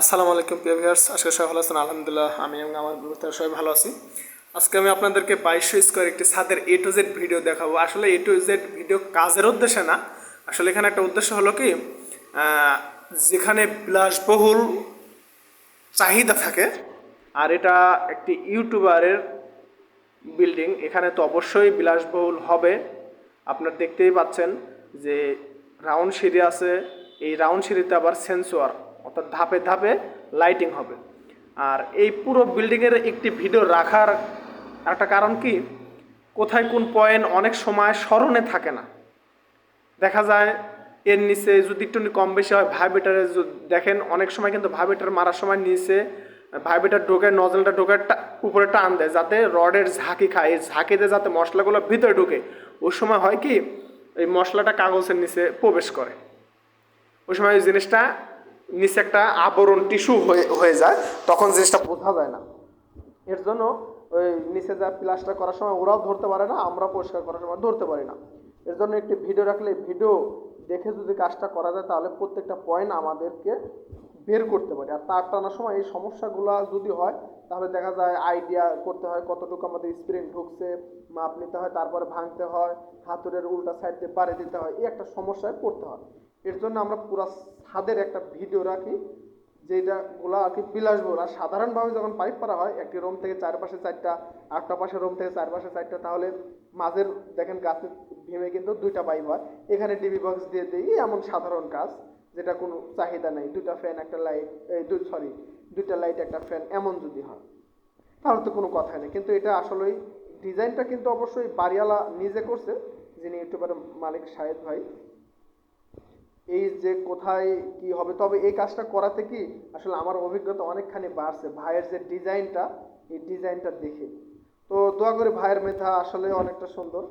আসসালামু আলাইকুম প্রিয় ভিউয়ার্স আজকে সবাই ভালো আছেন। আলহামদুলিল্লাহ, আমি এবং আমার গ্রুপের সবাই ভালো আছি। আজকে আমি আপনাদেরকে বাইশশো স্কোয়ার একটি ছাদের এ টু জেড ভিডিও দেখাবো। আসলে এ টু জেড ভিডিও কাজের উদ্দেশ্যে না, আসলে এখানে একটা উদ্দেশ্য হলো কি যেখানে বিলাসবহুল চাহিদা থাকে, আর এটা একটি ইউটিউবারের বিল্ডিং। এখানে তো অবশ্যই বিলাসবহুল হবে। আপনার দেখতেই পাচ্ছেন যে রাউন্ড সিঁড়ি আছে, এই রাউন্ড সিঁড়িতে আবার সেন্সর। অর্থাৎ ধাপে ধাপে লাইটিং হবে। আর এই পুরো বিল্ডিংয়ের একটি ভিডিও রাখার একটা কারণ কি? কোথায় কোন পয়েন্ট অনেক সময় স্মরণে থাকে না। দেখা যায়, এর নিচে যদি একটু কম বেশি হয় ভাইবেটারে দেখেন, অনেক সময় কিন্তু ভাইবেটার মারার সময় নিচে ভাইবেটার ঢোকে নজলটা ঢোকে উপরে টান দেয়, যাতে রডের ঝাঁকি খায়। এই ঝাঁকিতে যাতে মশলাগুলো ভিতরে ঢুকে। ওই সময় হয় কি, এই মশলাটা কাগজের নিচে প্রবেশ করে। ওই সময় ওই জিনিসটা নিচে একটা আবরণ টিস্যু হয়ে হয়ে যায়, তখন জিনিসটা বোঝা যায় না। এর জন্য ওই নিচে যা প্লাস্টার করার সময় ওরাও ধরতে পারে না আমরা পরিষ্কার করার সময় ধরতে পারি না। এর জন্য একটি ভিডিও রাখলে, ভিডিও দেখে যদি কাজটা করা যায়, তাহলে প্রত্যেকটা পয়েন্ট আমাদেরকে বের করতে পারি। আর তার টানার সময় এই সমস্যাগুলো যদি হয়, তাহলে দেখা যায় আইডিয়া করতে হয় কতটুকু আমাদের স্প্রিং ঢুকছে, মাপ নিতে হয়, তারপরে ভাঙতে হয়, হাতুড়ের উল্টা সাইড দিয়ে পাড়ে দিতে হয়, এই একটা সমস্যায় পড়তে হয়। এর জন্য আমরা পুরা ছাদের একটা ভিডিও রাখি যেটা গুলা আর কি বিলাসবহুল। আর সাধারণভাবে যখন পাইপ করা হয়, একটি রুম থেকে চারপাশে চারটা, আটটা পাশে রুম থেকে চারপাশে চারটা, তাহলে মাঝের দেখেন গাছের ভেঙে কিন্তু দুইটা পাইপ হয়। এখানে টিভি বক্স দিয়ে দিই, এমন সাধারণ কাজ। যেটা কোনো চাহিদা নেই, দুইটা ফ্যান একটা লাইট এই দুই সরি দুইটা লাইট একটা ফ্যান এমন যদি হয়, তাহলে তো কোনো কথাই নেই। কিন্তু এটা আসলেই ডিজাইনটা কিন্তু অবশ্যই বাড়িওয়ালা নিজে করছে, যিনি ইউটিউবারের মালিক শাহেদ ভাই। এই যে কোথায় কি হবে, তবে এই কাজটা করাতে কি আসলে আমার অভিজ্ঞতা অনেকখানি বাড়ছে। ভাইয়ের যে ডিজাইনটা এই ডিজাইনটা দেখে। তো দোয়া করে ভাইয়ের মেধা আসলে অনেকটা সুন্দর।